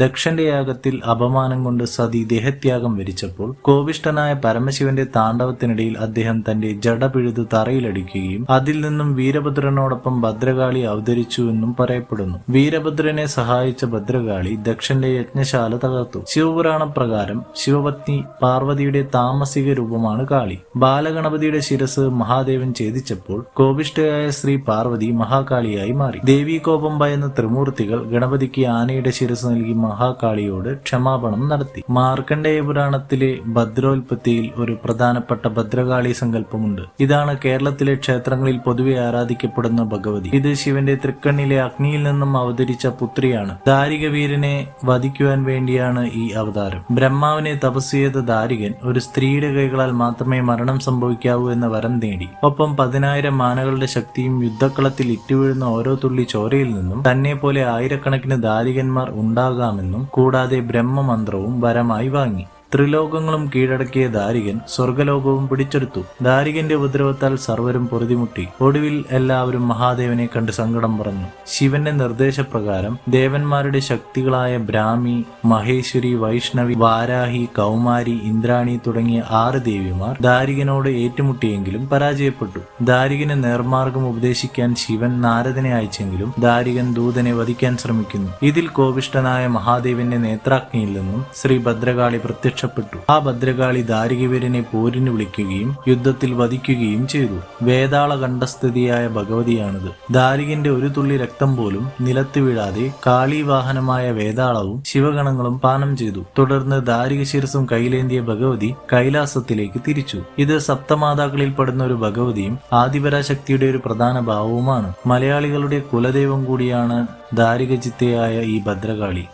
ദക്ഷന്റെ യാഗത്തിൽ അപമാനം കൊണ്ട് സതി ദേഹത്യാഗം വരിച്ചപ്പോൾ കോപിഷ്ടനായ പരമശിവന്റെ താണ്ഡവത്തിനിടയിൽ അദ്ദേഹം തന്റെ ജട പിഴുതു തറയിലടിക്കുകയും അതിൽ നിന്നും വീരഭദ്രനോടൊപ്പം ഭദ്രകാളി അവതരിച്ചു എന്നും പറയപ്പെടുന്നു. വീരഭദ്രനെ സഹായിച്ച ഭദ്രകാളി ദക്ഷന്റെ യജ്ഞശാല തകർത്തു. ശിവപുരാണ പ്രകാരം ശിവപത്നി പാർവതിയുടെ താമസിക രൂപമാണ് കാളി. ബാലഗണപതിയുടെ ശിരസ് മഹാദേവൻ ഛേദിച്ചപ്പോൾ കോപിഷ്ഠയായ ശ്രീ പാർവതി മഹാകാളിയായി മാറി. ദേവീകോപം ഭയന്ന ത്രിമൂർത്തികൾ ഗണപതിക്ക് ആനയുടെ ശിരസ് നൽകി മഹാകാളിയോട് ക്ഷമാപണം നടത്തി. മാർക്കണ്ഡേയ പുരാണത്തിലെ ഭദ്രോൽപത്തിയിൽ ഒരു പ്രധാനപ്പെട്ട ഭദ്രകാളി സങ്കല്പമുണ്ട്. ഇതാണ് കേരളത്തിലെ ക്ഷേത്രങ്ങളിൽ പൊതുവെ ആരാധിക്കപ്പെടുന്ന ഭഗവതി. ഇത് ശിവന്റെ തൃക്കണ്ണിലെ അഗ്നിയിൽ നിന്നും അവതരിച്ച പുത്രിയാണ്. ദാരികവീരനെ വധിക്കുവാൻ വേണ്ടിയാണ് ഈ അവതാരം. ബ്രഹ്മാവിനെ തപസ് ചെയ്ത ദാരികൻ ഒരു സ്ത്രീയുടെ കൈകളാൽ മാത്രമേ മരണം സംഭവിക്കാവൂ എന്ന വരം നേടി. ഒപ്പം പതിനായിരം മാനകളുടെ ശക്തിയും യുദ്ധക്കളത്തിൽ ഇറ്റുവീഴുന്ന ഓരോ തുള്ളി ചോരയിൽ നിന്നും തന്നെ പോലെ ആയിരക്കണക്കിന് ദാരികന്മാർ ഉണ്ടാകാമെന്നും കൂടാതെ ബ്രഹ്മമന്ത്രവും വരമായി വാങ്ങി. ത്രിലോകങ്ങളും കീഴടക്കിയ ദാരികൻ സ്വർഗലോകവും പിടിച്ചെടുത്തു. ദാരികന്റെ ഉപദ്രവത്താൽ സർവരും പൊറുതിമുട്ടി. ഒടുവിൽ എല്ലാവരും മഹാദേവനെ കണ്ട് സങ്കടം പറഞ്ഞു. ശിവന്റെ നിർദ്ദേശപ്രകാരം ദേവന്മാരുടെ ശക്തികളായ ബ്രാഹ്മി മഹേശ്വരി വൈഷ്ണവി വാരാഹി കൗമാരി ഇന്ദ്രാണി തുടങ്ങിയ ആറ് ദേവിമാർ ദാരികനോട് ഏറ്റുമുട്ടിയെങ്കിലും പരാജയപ്പെട്ടു. ദാരികന് നേർമാർഗം ഉപദേശിക്കാൻ ശിവൻ നാരദനെ അയച്ചെങ്കിലും ദാരികൻ ദൂതനെ വധിക്കാൻ ശ്രമിക്കുന്നു. ഇതിൽ കോപിഷ്ടനായ മഹാദേവന്റെ നേത്രാഗ്നിയിൽ നിന്നും ശ്രീ ഭദ്രകാളി പ്രത്യക്ഷപ്പെട്ടു ആ ഭദ്രകാളി ദാരികവീരനെ പോരിന് വിളിക്കുകയും യുദ്ധത്തിൽ വധിക്കുകയും ചെയ്തു. വേതാള കണ്ഠസ്ഥിതിയായ ഭഗവതിയാണിത്. ദാരികന്റെ ഒരു തുള്ളി രക്തം പോലും നിലത്ത് വീഴാതെ കാളീവാഹനമായ വേതാളവും ശിവഗണങ്ങളും പാനം ചെയ്തു. തുടർന്ന് ദാരിക ശിരസും കൈലേന്തിയ ഭഗവതി കൈലാസത്തിലേക്ക് തിരിച്ചു. ഇത് സപ്തമാതാക്കളിൽ പെടുന്ന ഒരു ഭഗവതിയും ആദിപരാശക്തിയുടെ ഒരു പ്രധാന ഭാവവുമാണ്. മലയാളികളുടെ കുലദൈവം കൂടിയാണ് ദാരിക ചിത്തയായ ഈ ഭദ്രകാളി.